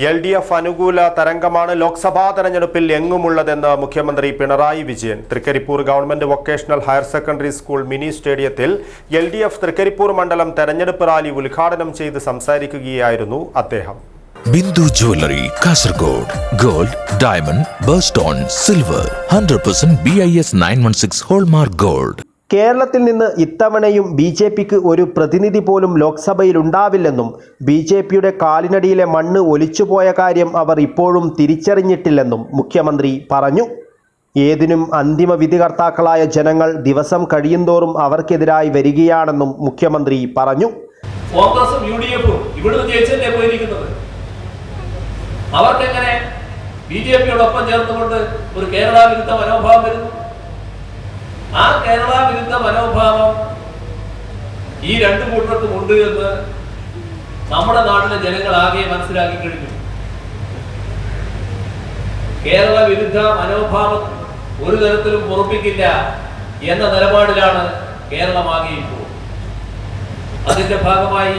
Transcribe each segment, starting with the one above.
L D F അനുകൂല തരംഗമാണ് ലോക്സഭാ തെരഞ്ഞെടുപ്പിൽ എങ്ങുമുള്ളതെന്ന് മുഖ്യമന്ത്രി Pinarayi Vijayan. Trikaripur government vocational higher secondary school mini സ്റ്റേഡിയത്തിൽ എൽ ഡി എഫ് തൃക്കരിപ്പൂർ മണ്ഡലം തെരഞ്ഞെടുപ്പ് റാലി ഉദ്ഘാടനം ചെയ്ത് സംസാരിക്കുകയായിരുന്നു അദ്ദേഹം. Bindu jewellery Kasaragod gold diamond birthstone silver hundred percent B I S nine one six hallmark gold. കേരളത്തിൽ നിന്ന് ഇത്തവണയും ബി ജെ പിക്ക് ഒരു പ്രതിനിധി പോലും ലോക്സഭയിൽ ഉണ്ടാവില്ലെന്നും ബി ജെ പിയുടെ കാലിനടിയിലെ മണ്ണ് ഒലിച്ചുപോയ കാര്യം അവർ ഇപ്പോഴും തിരിച്ചറിഞ്ഞിട്ടില്ലെന്നും മുഖ്യമന്ത്രി പറഞ്ഞു. ഏതിനും അന്തിമ വിധികർത്താക്കളായ ജനങ്ങൾ ദിവസം കഴിയുന്തോറും അവർക്കെതിരായി വരികയാണെന്നും മുഖ്യമന്ത്രി പറഞ്ഞു. കോൺഗ്രസും അവർക്കെങ്ങനെ ബി ജെ പിയോടൊപ്പം ചേർന്നുകൊണ്ട് ഒരു കേരള വിരുദ്ധ മനോഭാവം വരുന്നു? ആ കേരള വിരുദ്ധ മനോഭാവം ഈ രണ്ടു കൂട്ടർക്കും ഉണ്ട് എന്ന് നമ്മുടെ നാട്ടിലെ ജനങ്ങൾ ആകെ മനസ്സിലാക്കി കഴിഞ്ഞു. കേരള വിരുദ്ധ മനോഭാവം ഒരു തരത്തിലും പൊറപ്പിക്കില്ല എന്ന നിലപാടിലാണ് കേരളമാകെ ഇപ്പോൾ അതിന്റെ ഭാഗമായി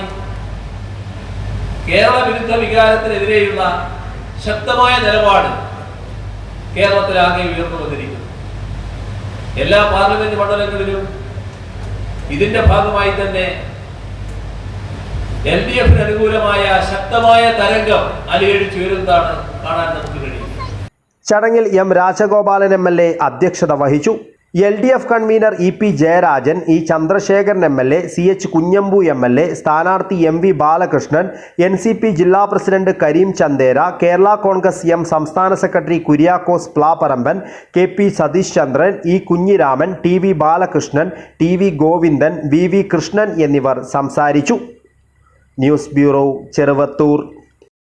കേരള വിരുദ്ധ വികാരത്തിനെതിരെയുള്ള ശക്തമായ നിലപാട് കേരളത്തിലാകെ ഉയർന്നു വന്നിരിക്കുന്നു എല്ലാ പാർലമെന്റ് മണ്ഡലങ്ങളിലും ഇതിന്റെ ഭാഗമായി തന്നെ എൽ ഡി എഫിന് അനുകൂലമായ ശക്തമായ തരംഗം അലയടിച്ചുയരുന്നതാണ് കാണാൻ നമുക്ക് കഴിയും ചടങ്ങിൽ M Rajagopalan M L A അധ്യക്ഷത വഹിച്ചു. L D F convener E P Jayarajan E Chandrasekharan M L A C H Kunhambu M L A സ്ഥാനാർത്ഥി M V Balakrishnan N C P ജില്ലാ president Karim Chandera Kerala Congress M സംസ്ഥാന secretary Kuriakose Plapparamban K P Satish Chandran E Kunhiraman T V Balakrishnan T V Govindan V V Krishnan എന്നിവർ സംസാരിച്ചു. News bureau Cheruvathur.